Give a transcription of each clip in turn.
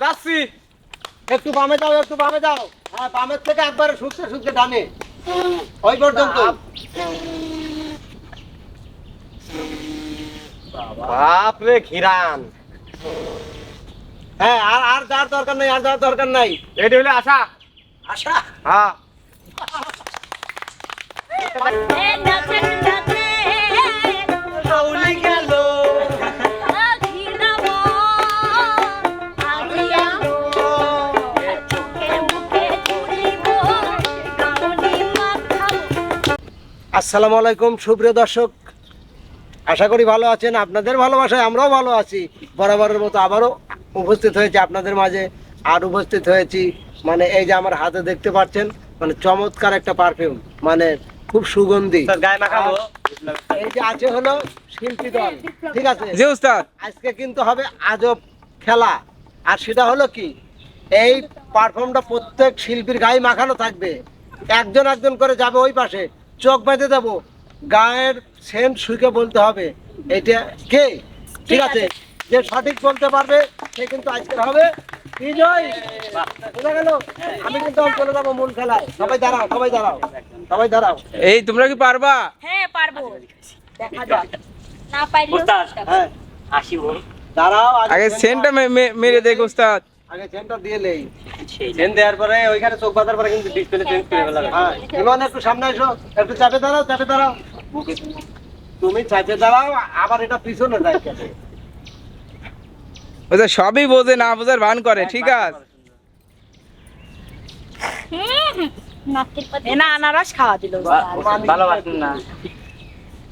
যাচ্ছি। একটু বামে যাও একটু বামে যাও। হ্যাঁ বামের থেকে একবারে শুকতে শুকতে ডানে। ওই পর্যন্ত। বাপ রে খিরান হ্যাঁ আর আর যার দরকার নাই আর যার দরকার নাই। এটি হলে আশা আশা হ্যাঁ। আসসালামু আলাইকুম সুপ্রিয় দর্শক। আশা করি ভালো আছেন আপনাদের ভালোবাসায় আমরাও ভালো আছি। বরাবরের মতো আবারও উপস্থিত হয়েছি আপনাদের মাঝে। আর উপস্থিত হয়েছি মানে এই যে আমার হাতে দেখতে পাচ্ছেন মানে চমৎকার একটা পারফিউম মানে খুব সুগন্ধি। এই যে আছে হলো শিল্পী দল ঠিক আছে? আজকে কিন্তু হবে আজব খেলা। আর সেটা হলো কি এই পারফর্মটা প্রত্যেক শিল্পীর গায়ে মাখানো থাকবে। একজন একজন করে যাবে ওই পাশে। চোখ বেঁধে দেবো। গায়ের সেন্ট শুকে বলতে হবে। এটা কে? ঠিক আছে। যে সঠিক বলতে পারবে সে কিন্তু আজকে হবে। বিজয়! বোঝা গেল? আমি কিন্তু এখন চলে যাব মূল খেলায়। সবাই দাঁড়াও সবাই দাঁড়াও। সবাই দাঁড়াও। এই তোমরা কি পারবা? হ্যাঁ পারব। দেখা যাক। না পারলেও হ্যাঁ। দাঁড়াও আগে সেন্টটা মেরে দেখ উস্তাদ আগে সেন্টার দিয়ে নেই। চেন দেওয়ার পরে ওইখানে চোখ বাঁধার পরে কিন্তু ডিসপ্লে চেঞ্জ করে ফেলা হ্যাঁ ইমন একটু সামনে এসো একটু চাপে দাঁড়াও চাপে দাঁড়াও। তুমি চাপে দাঁড়াও আবার এটা পিছনে যায় ওটা সবই বোঝে না বোঝার ভান করে ঠিক আছে। না আনারস খাওয়া দিল। ভালোবাসেন না।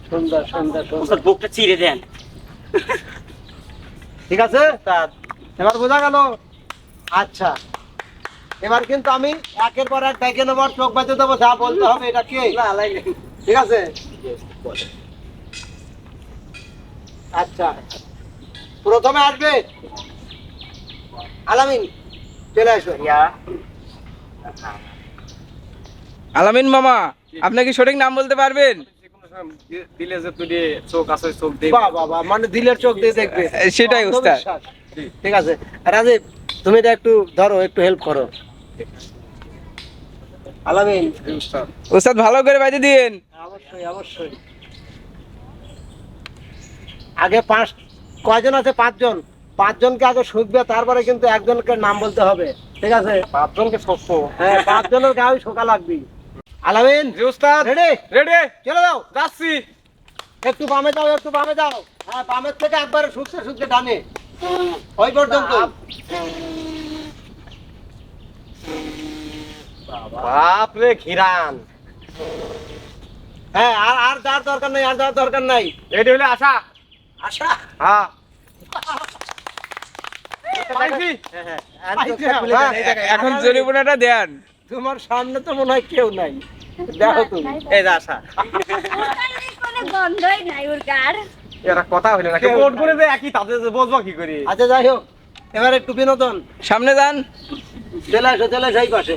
সুন্দর সুন্দর সুন্দর। বুকটা চিরে দেন। ঠিক আছে? তা এবার বোঝা গেল। আচ্ছা। এবার কিন্তু আমি একের পর এক ডেকে নেবার চোখ বাঁচে দেবো যা বলতে হবে এটা কে? ঠিক আছে? আচ্ছা। প্রথমে আসবে আলামিন। চলে আসো আলামিন মামা আপনি কি সঠিক নাম বলতে পারবেন? দিলে যে তুই চোখ আছে চোখ দিয়ে মানে দিলের চোখ দিয়ে দেখবে। সেটাই ঠিক আছে। রাজীব তুমি এটা একটু ধরো একটু হেল্প করো। আলামিন। উস্তাদ ভালো করে বাজে দিন অবশ্যই অবশ্যই। আগে পাঁচ কয়জন আছে? পাঁচজন। পাঁচজনকে আগে শুকবে তারপরে কিন্তু একজনকে নাম বলতে হবে। ঠিক আছে? পাঁচজনকে শক্ত হ্যাঁ পাঁচজনের গায়ে শোকা লাগবে আলামিন জি উস্তাদ রেডি? রেডি। চলে যাও। যাচ্ছি। একটু বামে যাও একটু বামে যাও। হ্যাঁ বামের থেকে একবারে শুকতে শুকতে ডানে। ওই পর্যন্ত। বাপ রে খিরান হ্যাঁ আর আর যার দরকার নাই আর যার দরকার নাই। এটি হলে আশা আশা হ্যাঁ। হ্যাঁ, এখন জরিমানাটা দেন। তোমার সামনে তো মনে হয় কেউ নাই। দেখো তুমি। এই যে আশা গন্ধই নাই ওর গার এরা কথা হইল না কোট করে দে একই তাতে যে কি করি? আচ্ছা যাই হোক। এবার একটু বিনোদন। সামনে যান। চলে আসো চলে এই পাশে।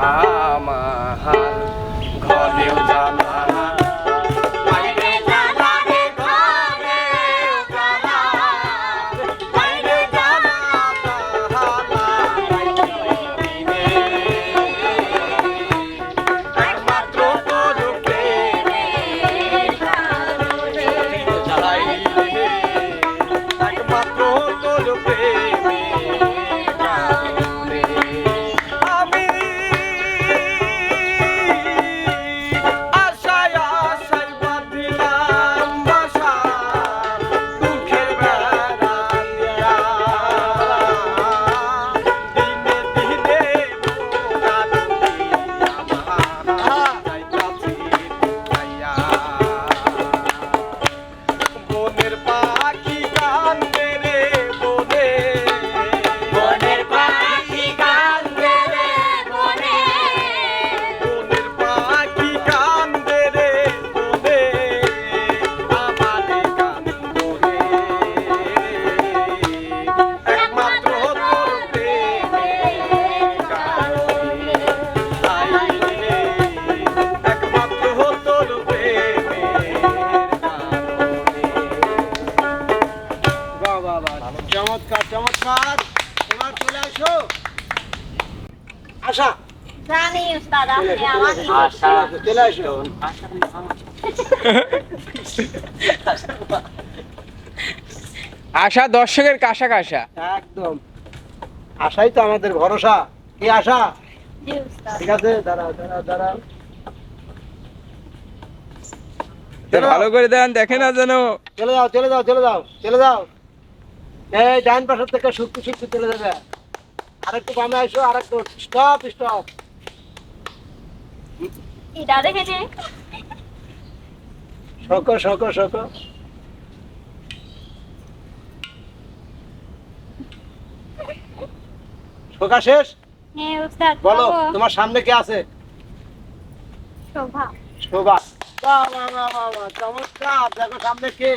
আমার ঘরেও জানা আশা দর্শকের কাশা কাশা একদম। আশাই তো আমাদের ভরসা। কি আশা? ঠিক আছে দাঁড়াও দাঁড়াও দাঁড়াও ভালো করে দেন দেখে না যেন। চলে যাও চলে যাও চলে যাও চলে যাও। এই ডান পাশের থেকে শুক্তি শুক্তি চলে যাবে। আরেকটু বামে আসো আরেকটু স্টপ স্টপ এটা শোকো শোকো শোকো। শোকা শেষ? হ্যাঁ উস্তাদ বলো তোমার সামনে কে আছে? শোভা। শোভা। বাহ, বাহ, বাহ, বাহ, বাহ, চমৎকার। দেখো সামনে কে?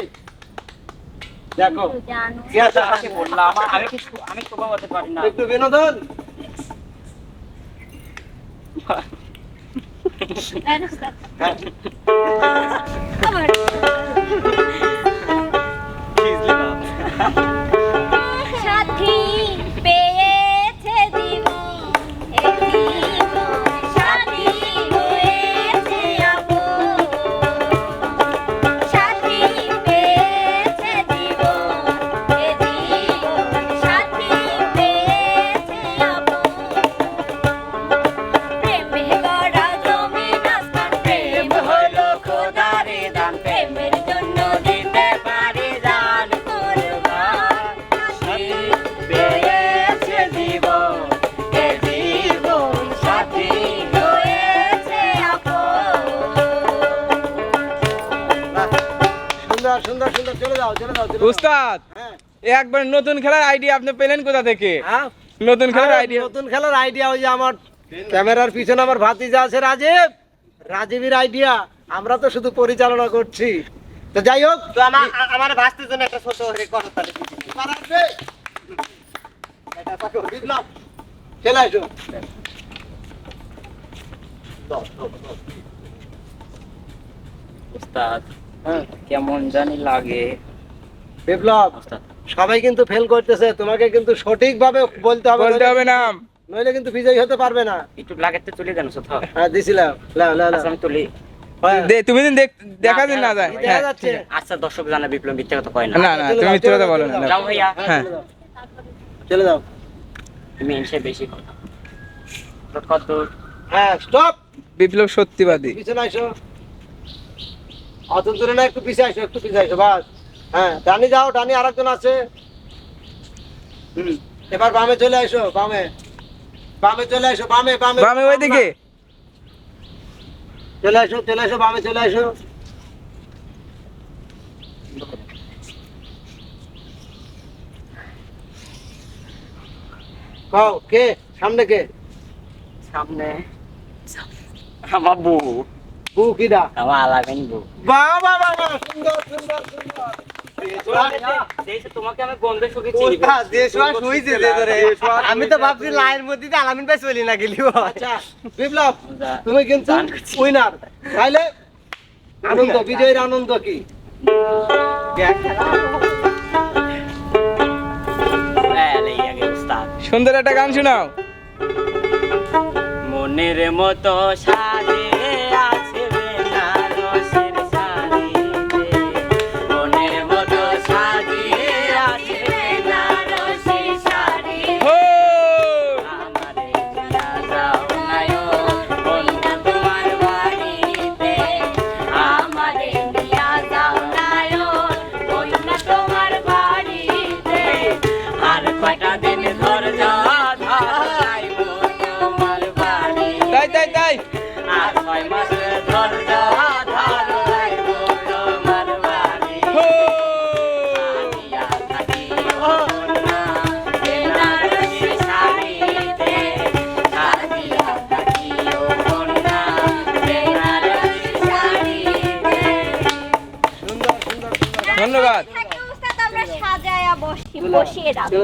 দেখো। কে আছে? আমাকে বললাম আমি কিছু আমি শোভা হতে পারি না। একটু বিনোদন? হ্যাঁ, উস্তাদ। উস্তাদ হ্যাঁ। একবার নতুন খেলার আইডিয়া আপনি পেলেন কোথা থেকে? হ্যাঁ। নতুন খেলার আইডিয়া নতুন খেলার আইডিয়া ওই যে আমার ক্যামেরার পিছনে আমার ভাতিজা আছে রাজীব। রাজীবের আইডিয়া আমরা তো শুধু পরিচালনা করছি। তো যাই হোক তো আমার আমার ভাস্তের জন্য একটা ছোট রেকর্ড তাহলে এবার এটা তাকে বিপ্লব, চলে আসো উস্তাদ হ্যাঁ কেমন জানি লাগে। বিপ্লব সবাই কিন্তু ফেল করতেছে তোমাকে কিন্তু সঠিকভাবে বলতে হবে বলতে হবে নাম নইলে কিন্তু বিজয়ী হতে পারবে না। একটু লাগাতে চলে যান কোথাও হ্যাঁ। দিছিলাম। লাও, লাও, লাও। আচ্ছা আমি তুলি। হ্যাঁ। দে তুমি দিন দেখ- দেখা দিন না যায়। দেখা হ্যাঁ। যাচ্ছে। আচ্ছা দর্শক জানা বিপ্লব মিথ্যে কথা কয় না। না না তুমি যাও, মিথ্যে কথা বলো না যাও। ভাইয়া। হ্যাঁ, চলে যাও। তুমি এসে বেশি কথা। কত হ্যাঁ স্টপ বিপ্লব সত্যিবাদী। পিছনে আসো অত দূরে না একটু পিছিয়ে আসো একটু পিছিয়ে আসো বাস। হ্যাঁ ডানি যাও ডানি আরেকজন আছে। হুম এবার বামে চলে আসো বামে। বামে চলে আসো বামে বামে বামে। ওইদিকে। চলে আসো চলে আসো বামে চলে আসো কও কে? সামনে কে? সামনে। আমার বউ। বু কিডা? আমার আলামিন বউ। বাবা বাবা সুন্দর সুন্দর সুন্দর। আমি গন্ধে শুকে চিনি আমি তো ভাবছি লাইনের মধ্যে আলামিন ভাই চলি না আচ্ছা বিপ্লব তুমি কিন্তু উইনার তাইলে আনন্দ বিজয়ের আনন্দ কি? সুন্দর একটা গান শোনাও। মনের মতো সাজে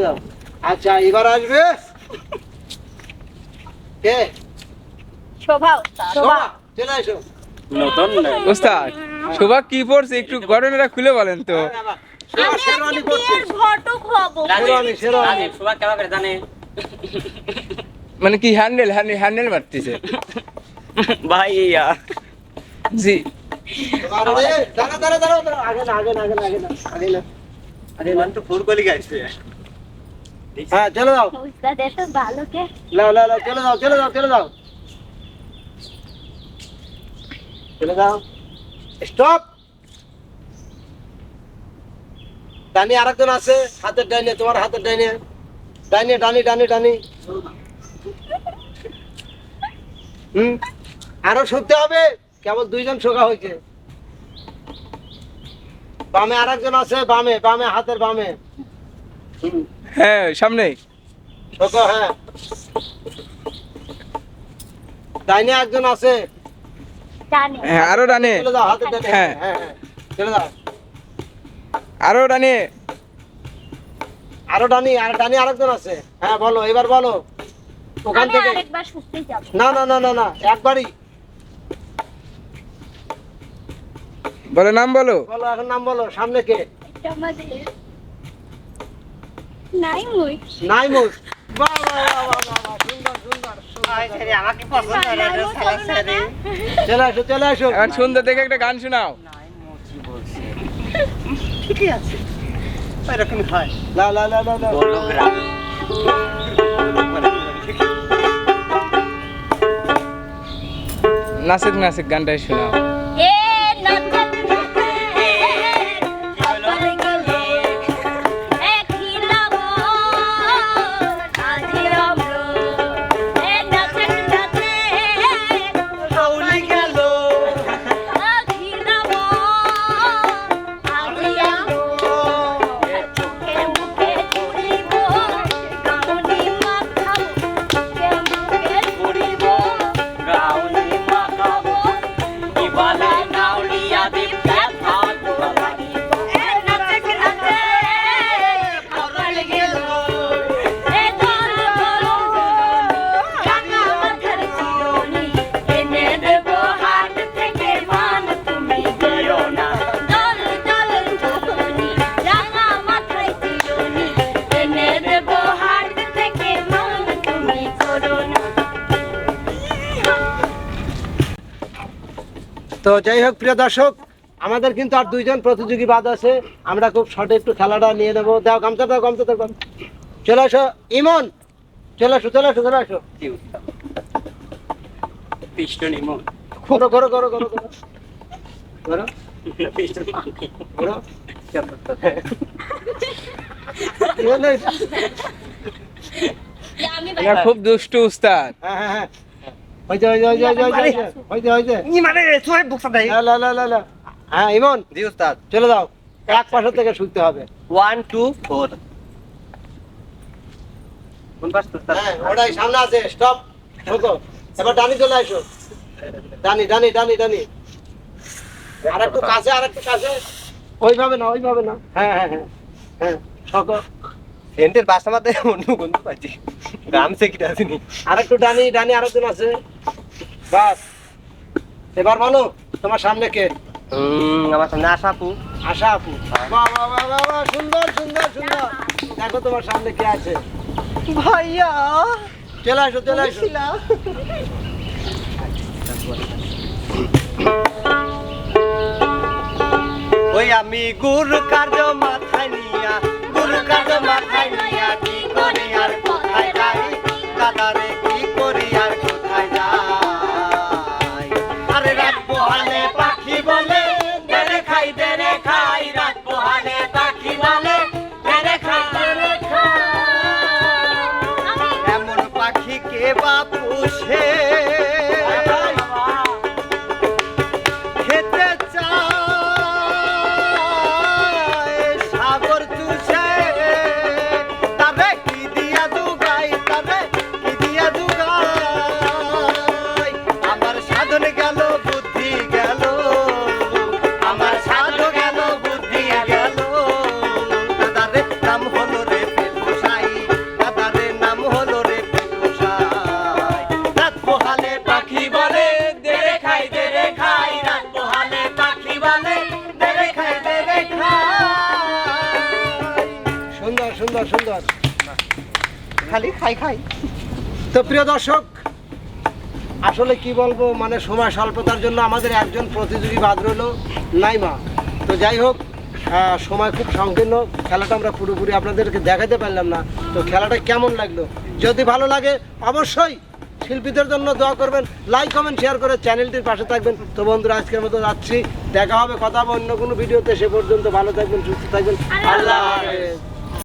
যাও আচ্ছা এবার আসবে? কে? শোভা চলে আসো নতুন উস্তাদ শোভা কি পড়ছে? একটু ঘটনাটা খুলে বলেন তো। মানে কি হ্যান্ডেল হ্যান্ডেল হ্যান্ডেল মারতেছে? ভাইয়া। জি। আরে। আরে মান হ্যাঁ। চলে যাও। উস্তাদ এসব ভালো কে লাও লাও লাও চলে যাও চলে যাও চলে যাও। চলে যাও। স্টপ ডানি আরেকজন আছে হাতের ডাইনে তোমার হাতের ডাইনে। ডাইনে ডানি ডানি ডানি। হুম? আরও শুনতে হবে? কেবল দুইজন শোকা হয়েছে। বামে আরেকজন আছে বামে বামে হাতের বামে। হ্যাঁ সামনে। শোকা হ্যাঁ। ডাইনে একজন আছে। হ্যাঁ আরও ডানে। চলে যাও হাতের ডানে হ্যাঁ। হ্যাঁ হ্যাঁ চলে যাও আরও ডানে। আরও ডানি আর ডানি আরেকজন আছে। হ্যাঁ বলো এবার বলো। ওখান থেকে না না না না না একবারই। বলো নাম বলো। বলো এখন নাম বলো সামনে কে? বাহ বাহ বাহ বাহ সুন্দর চলে আসো চলে আসো। এখন দেখে একটা গান শোনাও। ঠিকই আছে। হয়। নাচেক নাচেক গানটাই শোনাও। তো যাই হোক প্রিয় দর্শক আমাদের কিন্তু আর দুইজন প্রতিযোগী বাদ আছে। আমরা খুব শর্টে একটু খেলাটা নিয়ে নেব। দাও গামছা দাও গামছা দাও চলে আসো ইমন। চলে আসো চলে আসো চলে আসো। কৃষ্ণ নিমন করো করো করো করো করো খুব দুষ্টু উস্তাদ। হ্যাঁ হ্যাঁ। হ্যাঁ মানে দেই লা, লা, লা, লা। হ্যাঁ ইমন জি উস্তাদ চলে যাও এক পাশে থেকে শুনতে হবে ওয়ান টু ফোর কোন পাশ তো ওটাই সামনে আছে স্টপ ঢোকো এবার ডানি চলে আসো ডানি ডানি ডানি ডানি আর একটু কাছে আর একটু কাছে ওইভাবে না ওইভাবে না হ্যাঁ হ্যাঁ হ্যাঁ হ্যাঁ সেন্টের বাসা মাতে অন্য গন্ধ পাচ্ছি গ্রাম সে কি আসেনি। আর একটু ডানি ডানি আরেকজন আছে। বাস এবার বলো তোমার সামনে কে? আমার সামনে আশা আপু। আশা আপু। বাহ বাহ বাহ বাহ বাহ, সুন্দর সুন্দর সুন্দর। দেখো তোমার সামনে কে আছে। ভাইয়া চলে আসো চলে আসো। ওই আমি গুরু কার্য মাথায় নিয়া গুরু কার্য মাথায় নিয়া কি করে আর কোথায় খালি খাই খাই। তো প্রিয় দর্শক আসলে কি বলব মানে সময় স্বল্পতার জন্য আমাদের একজন প্রতিযোগী বাদ রইল নাইমা। তো যাই হোক সময় খুব সংকীর্ণ খেলাটা আমরা পুরোপুরি আপনাদেরকে দেখাতে পারলাম না। তো খেলাটা কেমন লাগল? যদি ভালো লাগে অবশ্যই শিল্পীদের জন্য দোয়া করবেন লাইক কমেন্ট শেয়ার করে চ্যানেলটির পাশে থাকবেন। তো বন্ধুরা আজকের মতো যাচ্ছি। দেখা হবে কথা হবে অন্য কোনো ভিডিওতে। সে পর্যন্ত ভালো থাকবেন সুস্থ থাকবেন। আল্লাহ হাফেজ।